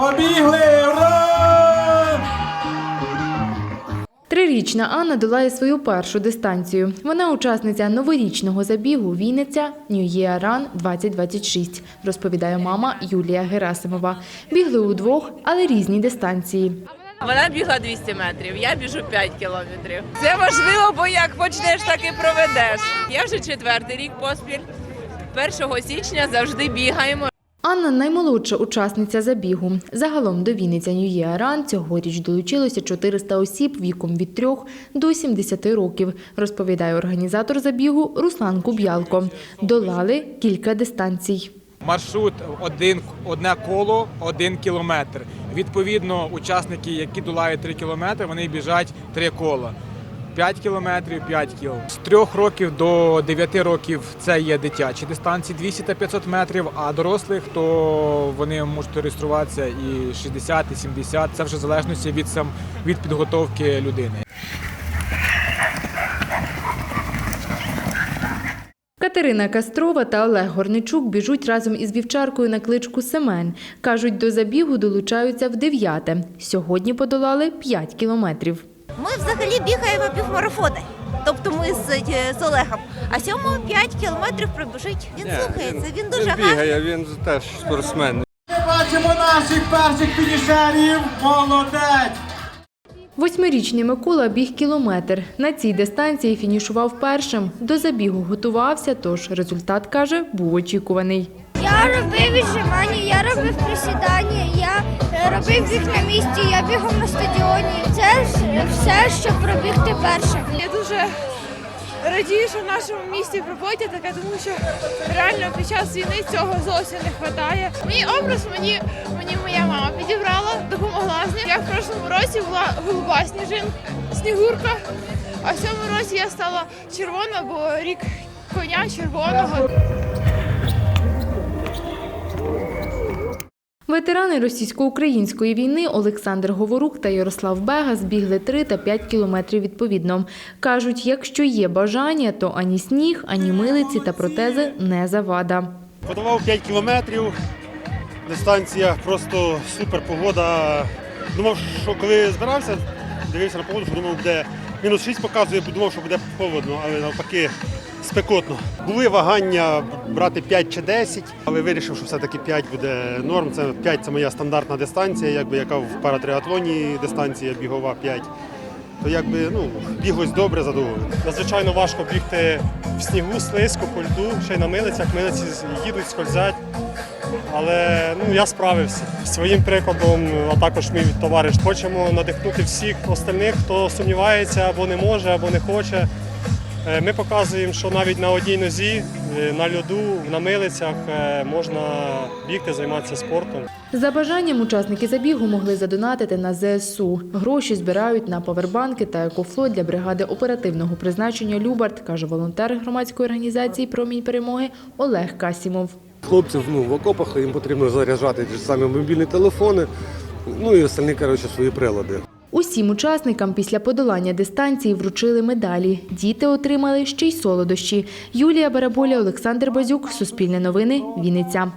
Побігли! Ура! Трирічна Анна долає свою першу дистанцію. Вона учасниця новорічного забігу Вінниця New Year Run 2026, розповідає мама Юлія Герасимова. Бігли удвох, але різні дистанції. Вона бігла 200 метрів, я біжу 5 кілометрів. Це важливо, бо як почнеш, так і проведеш. Я вже четвертий рік поспіль. 1 січня завжди бігаємо. Анна наймолодша учасниця забігу. Загалом до Вінниця Year цьогоріч долучилося 400 осіб віком від 3 до 70 років, розповідає організатор забігу Руслан Куб'ялко. Долали кілька дистанцій. Маршрут один, одне коло, один кілометр. Відповідно, учасники, які долають 3 кілометри, вони біжать 3 кола. 5 кілометрів, 5 кіл. З 3 років до 9 років це є дитячі дистанції 200 та 500 метрів, а дорослих то вони можуть реєструватися і 60, і 70. Це вже в залежності від сам від підготовки людини. Катерина Кастрова та Олег Горничук біжуть разом із вівчаркою на кличку Семен. Кажуть, до забігу долучаються в дев'яте. Сьогодні подолали 5 кілометрів. Ми взагалі бігаємо півмарафони. Тобто ми з, е, з Олегом. А сьомого 5 кілометрів прибіжить. Він слухається, він дуже Він гарний. він теж спортсмен. Ми бачимо наших перших фінішерів. Молодець! Восьмирічний Микола біг кілометр. На цій дистанції фінішував першим. До забігу готувався, тож результат каже, був очікуваний. Я робив віджимання, я робив присідання, я е, робив на місці, я бігав на стадіоні. Це все, щоб пробігти першим. Я дуже радію, що в нашому місті проводять таке, тому що реально під час війни цього зовсім не вистачає. Мій образ мені, мені моя мама підібрала, допомогла з ним. Я в прошлому році була голуба сніжинка, снігурка, а в цьому році я стала червона, бо рік коня червоного. Ветерани російсько-української війни Олександр Говорук та Ярослав Бега збігли 3 та 5 кілометрів відповідно. Кажуть, якщо є бажання, то ані сніг, ані милиці та протези не завада. Подавав 5 кілометрів. Дистанція просто супер погода. Думав, що коли збирався, дивився на погоду, що думав, буде мінус 6 показує, думав, що буде холодно, але навпаки спекотно. Були вагання брати 5 чи 10, але вирішив, що все-таки 5 буде норм. Це 5 це моя стандартна дистанція, якби яка в паратриатлоні дистанція бігова 5. То якби ну, біглось добре, задоволений. Надзвичайно важко бігти в снігу, слизько, по льду, ще й на милицях. Милиці їдуть, скользять. Але ну, я справився своїм прикладом, а також мій товариш. Хочемо надихнути всіх остальних, хто сумнівається або не може, або не хоче. Е, Ми показуємо, що навіть на одній нозі, на льоду, на милицях е, можна бігти, займатися спортом. За бажанням учасники забігу могли задонатити на ЗСУ. Гроші збирають на повербанки та екофлот для бригади оперативного призначення Любарт, каже волонтер громадської організації Промінь перемоги Олег Касімов. Хлопців ну, в окопах їм потрібно заряджати ті ж самі мобільні телефони, ну і остальні коротше, свої прилади. Усім учасникам після подолання дистанції вручили медалі. Діти отримали ще й солодощі. Юлія Бараболя, Олександр Базюк, Суспільне новини, Вінниця.